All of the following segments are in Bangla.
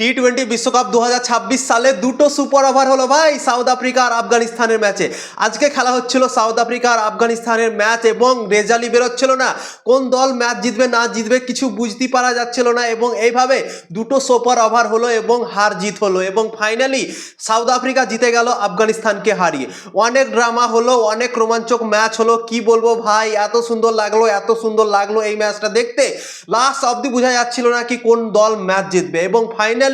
টি টোয়েন্টি বিশ্বকাপ দু হাজার ছাব্বিশ সালে দুটো সুপার ওভার হলো ভাই সাউথ আফ্রিকা আর আফগানিস্তানের ম্যাচে আজকে খেলা হচ্ছিল সাউথ আফ্রিকা আর আফগানিস্তানের ম্যাচ এবং রেজাল্টই বেরোচ্ছিল না। কোন দল ম্যাচ জিতবে না জিতবে কিছু বুঝতে পারা যাচ্ছিল না এবং এইভাবে দুটো সুপার ওভার হলো এবং হার জিত হলো এবং ফাইনালি সাউথ আফ্রিকা জিতে গেল আফগানিস্তানকে হারিয়ে। অনেক ড্রামা হলো, অনেক রোমাঞ্চক ম্যাচ হলো, কি বলব ভাই? এত সুন্দর লাগল, এত সুন্দর লাগল এই ম্যাচটা দেখতে। লাস্ট অবধি বোঝা যাচ্ছিল না কি কোন দল ম্যাচ জিতবে এবং ফাইনালি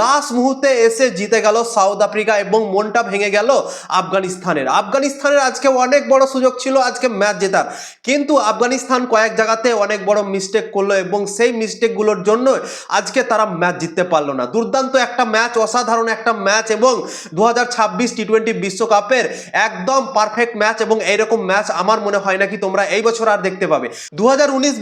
লাস্ট মুহূর্তে এসে জিতে গেল সাউথ আফ্রিকা এবং মনটা ভেঙে গেল আফগানিস্তানের। আফগানিস্তানের আজকে অনেক বড় সুযোগ ছিল আজকে ম্যাচ জেতার। কিন্তু আফগানিস্তান কয়েক জায়গাতে অনেক বড় মিস্টেক করল এবং সেই মিস্টেকগুলোর জন্য আজকে তারা ম্যাচ জিততে পারল না। দুর্দান্ত একটা ম্যাচ, অসাধারণ একটা ম্যাচ এবং দু হাজার ছাব্বিশ টি টোয়েন্টি বিশ্বকাপের একদম পারফেক্ট ম্যাচ এবং এইরকম ম্যাচ আমার মনে হয় নাকি তোমরা এই বছর আর দেখতে পাবে। দু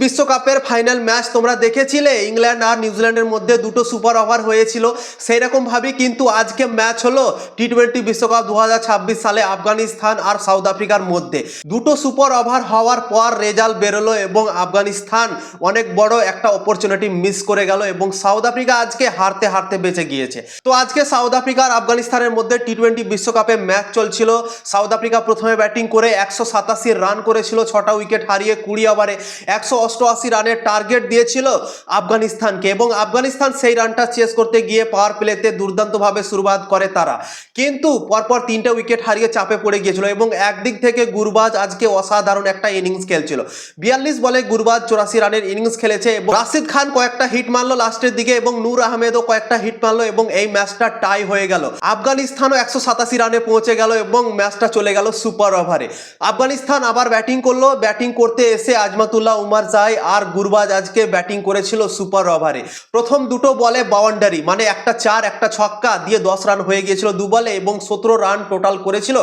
বিশ্বকাপের ফাইনাল ম্যাচ তোমরা দেখেছিলে, ইংল্যান্ড আর নিউজিল্যান্ডের মধ্যে দুটো সুপার ওভার হয়েছিল। সেই রকম ভাবে কিন্তু আজকে ম্যাচ হলো টি টোয়েন্টি বিশ্বকাপ দু হাজার ছাব্বিশ সালে আফগানিস্তান আর সাউথ আফ্রিকার মধ্যে। দুটো সুপার ওভার হওয়ার পর রেজাল্ট বেরোলো এবং আফগানিস্তান অনেক বড় একটা অপরচুনিটি মিস করে গেল এবং সাউথ আফ্রিকা আজকে হারতে হারতে বেঁচে গিয়েছে। তো আজকে সাউথ আফ্রিকা আর আফগানিস্তানের মধ্যে টি টোয়েন্টি বিশ্বকাপে ম্যাচ চলছিল। সাউথ আফ্রিকা প্রথমে ব্যাটিং করে একশো সাতাশি রান করেছিল, ছটা উইকেট হারিয়ে কুড়ি ওভারে একশো অষ্টআশি রানের টার্গেট দিয়েছিল আফগানিস্তানকে এবং আফগানিস্তান সেই রানটা চেস করতে গিয়ে পাওয়ার প্লেতে দুর্দান্তভাবে শুরুয়াত করে তারা। কিন্তু পরপর তিনটে উইকেট হারিয়ে চাপে পড়ে গিয়েছিল এবং একদিক থেকে গুরবাজ আজকে অসাধারণ একটা ইনিংস খেলছিল। বিয়াল্লিশ বলে গুরবাজ চৌরাশি রানের ইনিংস খেলেছে এবং রাশিদ খান কয়েকটা হিট মারলো লাস্টের দিকে এবং নূর আহমেদও কয়েকটা হিট মারলো এবং এই ম্যাচটা টাই হয়ে গেল। আফগানিস্তানও একশো সাতাশি রানে পৌঁছে গেল এবং ম্যাচটা চলে গেল সুপার ওভারে আফগানিস্তান আবার ব্যাটিং করল। ব্যাটিং করতে এসে আজমাতুল্লাহ উমার জাই আর গুরবাজ আজকে ব্যাটিং করেছিল সুপার ওভারে প্রথম দুটো বলে বাউন্ডারি মানে একটা চার, একটা ছক্কা দিয়ে দশ রান হয়ে গিয়েছিল দু বলে এবং সতেরো রান টোটাল করেছিল।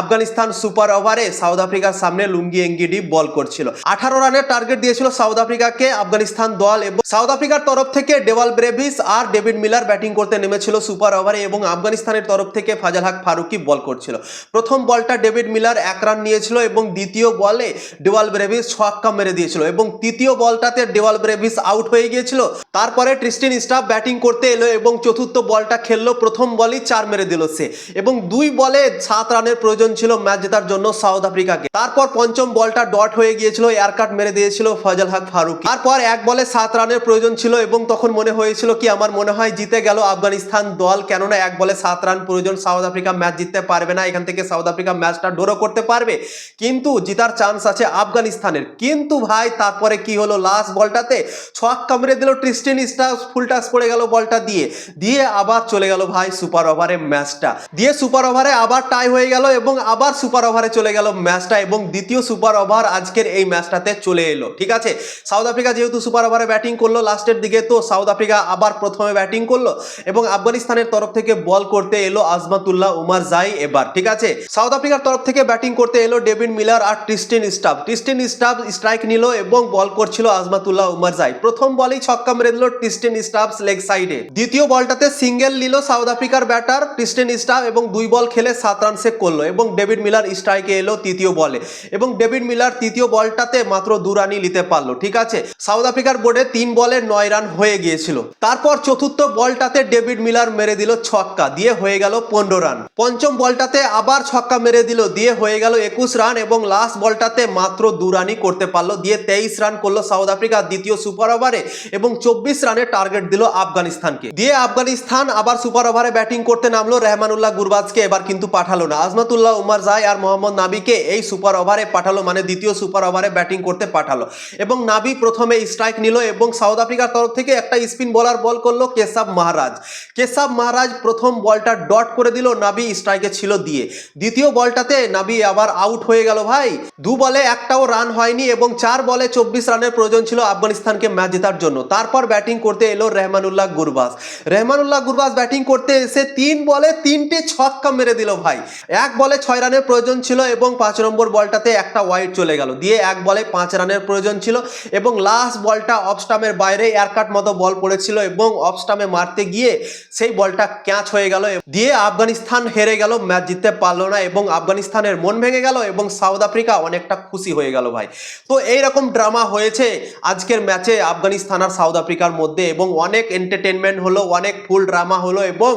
আফগানিস্তান সুপার ওভারে সাউথ আফ্রিকার সামনে লুঙ্গি এঙ্গিডি বল করছিল। আঠারো রানের টার্গেট দিয়েছিল সাউথ আফ্রিকাকে আফগানিস্তান দল এবং সাউথ আফ্রিকার তরফ থেকে ডেভাল ব্রেভিস আর ডেভিড মিলার ব্যাটিং করতে নেমেছিল সুপার ওভারে এবং আফগানিস্তানের তরফ থেকে ফাজাল হক ফারুকি বল করছিল। প্রথম বলটা ডেভিড মিলার এক রান নিয়েছিল এবং দ্বিতীয় বলে ডেওয়াল ব্রেভিস ছক্কা মেরে দিয়েছিল এবং তৃতীয় বলটাতে ডেওয়াল ব্রেভিস আউট হয়ে গিয়েছিল। তারপরে ট্রিস্টিন স্টাফ ব্যাটিং করতে এলো এবং চতুর্থ বলটা খেললো। প্রথম বলই চার মেরে দিল সে। এবং দুই বলে সাত রানের প্রয়োজন ছিল ম্যাচ জেতার জন্য সাউথ আফ্রিকাকে। তারপর পঞ্চম বলটা ডট হয়ে গিয়েছিল এয়ার কাট মেরে দিয়েছিল ফজল হক ফারুক। তারপর এক বলে সাত রানের প্রয়োজন ছিল এবং তখন মনে হয়েছিল কি, আমার মনে হয় জিতে গেল আফগানিস্তান দল। কেননা এক বলে সাত রান প্রয়োজন, সাউথ আফ্রিকা ম্যাচ জিততে পারবে না। এখান থেকে সাউথ আফ্রিকা ম্যাচটা ড্র করতে পারবে। কিন্তু জিতার চান্স আছে আফগানিস্তানের। কিন্তু ভাই, তারপরে কি হলো? লাস্ট বলটাতে ছক কামড়ে দিল ট্রিস্টিন স্টার ফুল টাচ পড়ে গেল বলটা দিয়ে। দিয়ে আবার চলে গেল ভাই সুপার ওভারে ম্যাচটা দিয়ে সুপার ওভারে আবার টাই হয়ে গেল এবং আবার সুপার ওভারে চলে গেল ম্যাচটা এবং দ্বিতীয় সুপার ওভার আজকের এই ম্যাচটাতে চলে এলো, ঠিক আছে? সাউথ আফ্রিকা যেহেতু সুপার ওভারে ব্যাটিং করল লাস্টের দিকে, তো সাউথ আফ্রিকা আবার প্রথমে ব্যাটিং করল এবং আফগানিস্তানের তরফ থেকে বল করতে এলো আজমাতুল্লাহ উমার জাই এবার, ঠিক আছে? সাউথ আফ্রিকার তরফ থেকে ব্যাটিং করতে এলো ডেভিড মিলার আর Tristan Stubbs Tristan Stubbs strike নিল এবং বল করছিল আজমাতুল্লাহ উমার জাই। প্রথম বলেই ছক্কা মেরে দিল ট্রিস্টিন স্টাফ লেগ সাইডে দ্বিতীয় বলটাতে সিঙ্গেল নিল সাউথ আফ্রিকার ব্যাটার ট্রিস্টিন স্টাফ এবং দুই বল খেলে সাত রান সেক করল এবং ডেভিড মিলার স্ট্রাইকে এলো তৃতীয় বলে। এবং ডেভিড মিলার তৃতীয় বলটাতে মাত্র দু রানই নিতে পারল, ঠিক আছে? সাউথ আফ্রিকার বোর্ডে তিন বলে নয় রান হয়ে গিয়েছিল। তারপর চতুর্থ বলটাতে ডেভিড মিলার মেরে দিল ছক্কা, দিয়ে হয়ে গেল পনেরো রান পঞ্চম বলটাতে আবার ছক্কা মেরে দিল, দিয়ে হয়ে গেল একুশ রান এবং লাস্ট বলটাতে মাত্র দু রানই করতে পারল, দিয়ে তেইশ রান করল সাউথ আফ্রিকা দ্বিতীয় সুপার ওভারে এবং চব্বিশ রানের টার্গেট দিল আফগানিস্তানকে। দিয়ে আফগানিস্তান আবার সুপার ওভারে ব্যাটিং করতে নামলো রহমানুল্লাহ গুরবাজকে, এবার কিন্তু পাঠালো না। আজমাতুল্লাহ, উমার জাই আর মোহাম্মদ নাবিকে এই সুপার ওভারে পাঠালো মানে দ্বিতীয় সুপার ওভারে ব্যাটিং করতে পাঠালো। এবং নাবি প্রথমে স্ট্রাইক নিল এবং সাউথ আফ্রিকার তরফ থেকে একটা স্পিন বলার বল করল কেসাব মহারাজ। কেসাব মহারাজ প্রথম বলটা ডট করে দিল, নাবি স্ট্রাইকে ছিল দিয়ে। দ্বিতীয় বলটাতে নাবি আবার আউট হয়ে গেল ভাই। দু বলে একটাও রান হয়নি এবং চার বলে চব্বিশ রানের প্রয়োজন ছিল আফগানিস্তানকে ম্যাচ জেতার জন্য। তারপর ব্যাটিং করতে এলো রেহমানুল্লাহ গুরবাস রেহমানুল্লাহ গুরবাস ব্যাটিং করতে এসে তিন বলে তিনটে ছক্কা মেরে দিল ভাই। এক বলে ছয় রানের প্রয়োজন ছিল এবং পাঁচ নম্বর বলটাতে একটা ওয়াইড চলে গেল। দিয়ে এক বলে পাঁচ রানের প্রয়োজন ছিল এবং লাস্ট বলটা অফ স্টামের বাইরে এয়ারকাট মতো বল পড়েছিল এবং অফ স্টামে মারতে গিয়ে সেই বলটা ক্যাচ হয়ে গেল দিয়ে আফগানিস্তান হেরে গেল ম্যাচ জিততে পারল না এবং আফগানিস্তানের মন ভেঙে গেল এবং সাউথ আফ্রিকা অনেকটা খুশি হয়ে গেল ভাই। তো এইরকম ড্রামা হয়েছে আজকের ম্যাচে আফগানিস্তান আর সাউথ আফ্রিকার মধ্যে এবং অনেক এন্টারটেনমেন্ট হলো, অনেক ফুল ড্রামা হলো এবং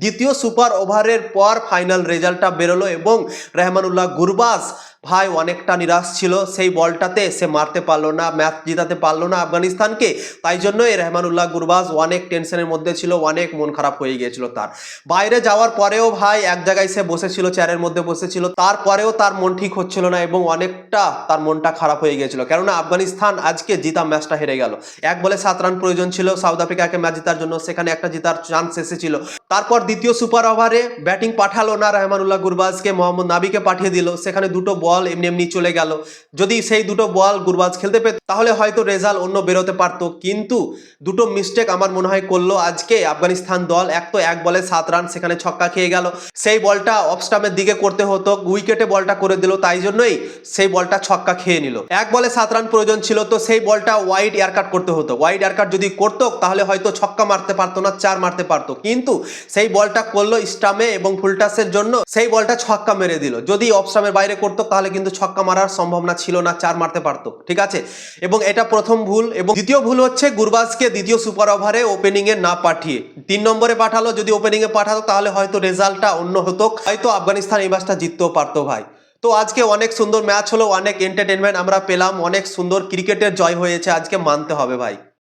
দ্বিতীয় সুপার ওভারের পর ফাইনাল রেজাল্টটা বেরোলো এবং রেহমানুল্লাহ গুরবাজ ভাই অনেকটা নিরাশ ছিল, সেই বলটাতে সে মারতে পারল না, ম্যাচ জিতাতে পারল না আফগানিস্তানকে। তাই জন্যই রেহমানুল্লাহ গুরবাজ অনেক টেনশনের মধ্যে ছিল, অনেক মন খারাপ হয়ে গিয়েছিল তার। বাইরে যাওয়ার পরেও ভাই এক জায়গায় সে বসেছিল, চেয়ারের মধ্যে বসেছিল, তারপরেও তার মন ঠিক হচ্ছিল না এবং অনেকটা তার মনটা খারাপ হয়ে গিয়েছিল। কেননা আফগানিস্তান আজকে জিতা ম্যাচটা হেরে গেল। এক বলে সাত রান প্রয়োজন ছিল, সাউথ আফ্রিকাকে ম্যাচ জেতার জন্য সেখানে একটা জেতার চান্স এসেছিল। তারপর দ্বিতীয় সুপার ওভারে ব্যাটিং পাঠালো না রহমানুল্লাহ গুরবাজকে, মোহাম্মদ নাবিকে পাঠিয়ে দিল। সেখানে দুটো বল এমনি এমনি চলে গেল। যদি সেই দুটো বল গুরবাজ খেলতে পেত, তাহলে হয়তো রেজাল্ট অন্য বেরোতে পারতো। কিন্তু দুটো মিস্টেক আমার মনে হয় করল আজকে আফগানিস্তান দল। এক তো এক বলে সাত রান, সেখানে ছক্কা খেয়ে গেল। সেই বলটা অফ স্টাম্পের দিকে করতে হতো, উইকেটে বলটা করে দিল, তাই জন্যই সেই বলটা ছক্কা খেয়ে নিল। এক বলে সাত রান প্রয়োজন ছিল, তো সেই বলটা ওয়াইড এয়ার কাট করতে হতো। ওয়াইড এয়ার কাট যদি করতো, তাহলে হয়তো ছক্কা মারতে পারতো না, চার মারতে পারতো। কিন্তু সেই বলটা করল স্টামে এবং ফুলটাসের জন্য সেই বলটা ছক্কা মেরে দিল। যদি অফ স্টামের বাইরে করতো তাহলে কিন্তু ছক্কা মারার সম্ভাবনা ছিল না, চার মারতে পারতো, ঠিক আছে? এবং এটা প্রথম ভুল এবং দ্বিতীয় ভুল হচ্ছে গুরবাজকে দ্বিতীয় সুপার ওভারে ওপেনিং এ না পাঠিয়ে। তিন নম্বরে পাঠালো, যদি ওপেনিং এ পাঠাতো তাহলে হয়তো রেজাল্টটা অন্য হতো, হয়তো আফগানিস্তান এই ম্যাচটা জিততেও পারতো ভাই। তো আজকে অনেক সুন্দর ম্যাচ হলো, অনেক এন্টারটেনমেন্ট আমরা পেলাম, অনেক সুন্দর ক্রিকেটের জয় হয়েছে, আজকে মানতে হবে ভাই।